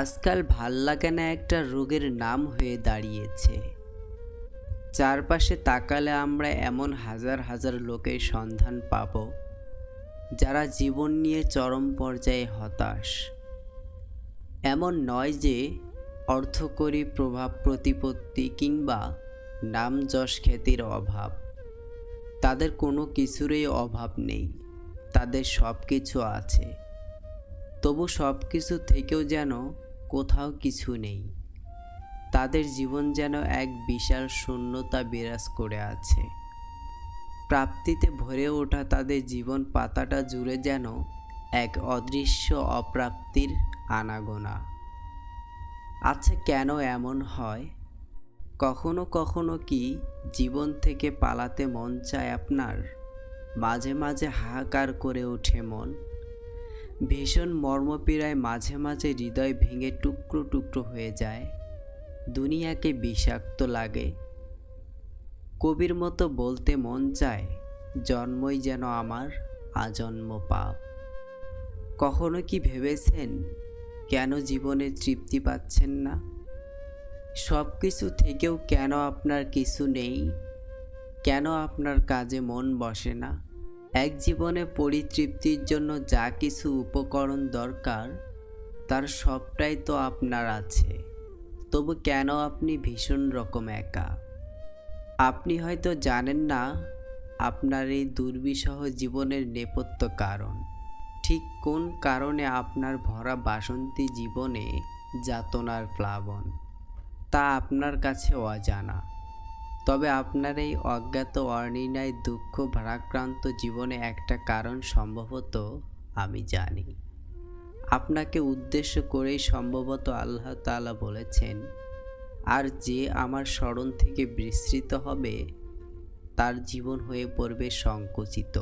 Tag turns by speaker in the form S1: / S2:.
S1: আজকাল ভালো লাগে না একটা রোগের নাম হয়ে দাঁড়িয়েছে। চারপাশে তাকালে আমরা এমন হাজার হাজার লোকের সন্ধান পাব, যারা জীবন নিয়ে চরম পর্যায়ে হতাশ। এমন নয় যে অর্থকরী প্রভাব প্রতিপত্তি কিংবা নাম যশ খ্যাতির অভাব। তাদের কোনো কিছুরই অভাব নেই, তাদের সব কিছু আছে। তবু সব কিছু থেকেও যেন কোথাও কিছু নেই। তাদের জীবন যেন এক বিশাল শূন্যতা বিরাজ করে আছে। প্রাপ্তিতে ভরে ওঠা তাদের জীবন পাতাটা জুড়ে যেন এক অদৃশ্য অপ্রাপ্তির আনাগোনা। আচ্ছা কেন এমন হয়? কখনো কখনো কি জীবন থেকে পালাতে মন চায় আপনার? মাঝে মাঝে হাহাকার করে ওঠে মন। ভীষণ মর্মপীড়ায় মাঝে মাঝে হৃদয় ভেঙে টুকরো টুকরো হয়ে যায়। দুনিয়াকে বিষাক্ত লাগে। কবির মতো বলতে মন চায়, জন্মই যেন আমার আজন্ম পাপ। কখনো কি ভেবেছেন, কেন জীবনে তৃপ্তি পাচ্ছেন না? সব কিছু থেকেও কেন আপনার কিছু নেই? কেন আপনার কাজে মন বসে না? এক জীবনে পরিতৃপ্তির জন্য যা কিছু উপকরণ দরকার, তার সবটাই তো আপনার আছে। তবু কেন আপনি ভীষণ রকম একা? আপনি হয়তো জানেন না, আপনার এই দুর্বিষহ জীবনের নেপথ্য কারণ। ঠিক কোন কারণে আপনার ভরা বাসন্তী জীবনে যাতনার প্লাবন, তা আপনার কাছে অজানা। তবে আপনার এই অজ্ঞাত অনির্ণায়, দুঃখ, ভারাক্রান্ত জীবনে একটা কারণ সম্ভবত আমি জানি। আপনাকে উদ্দেশ্য করেই সম্ভবত আল্লাহ তালা বলেছেন, আর যে আমার স্মরণ থেকে বিস্তৃত হবে, তার জীবন হয়ে পড়বে সংকুচিত।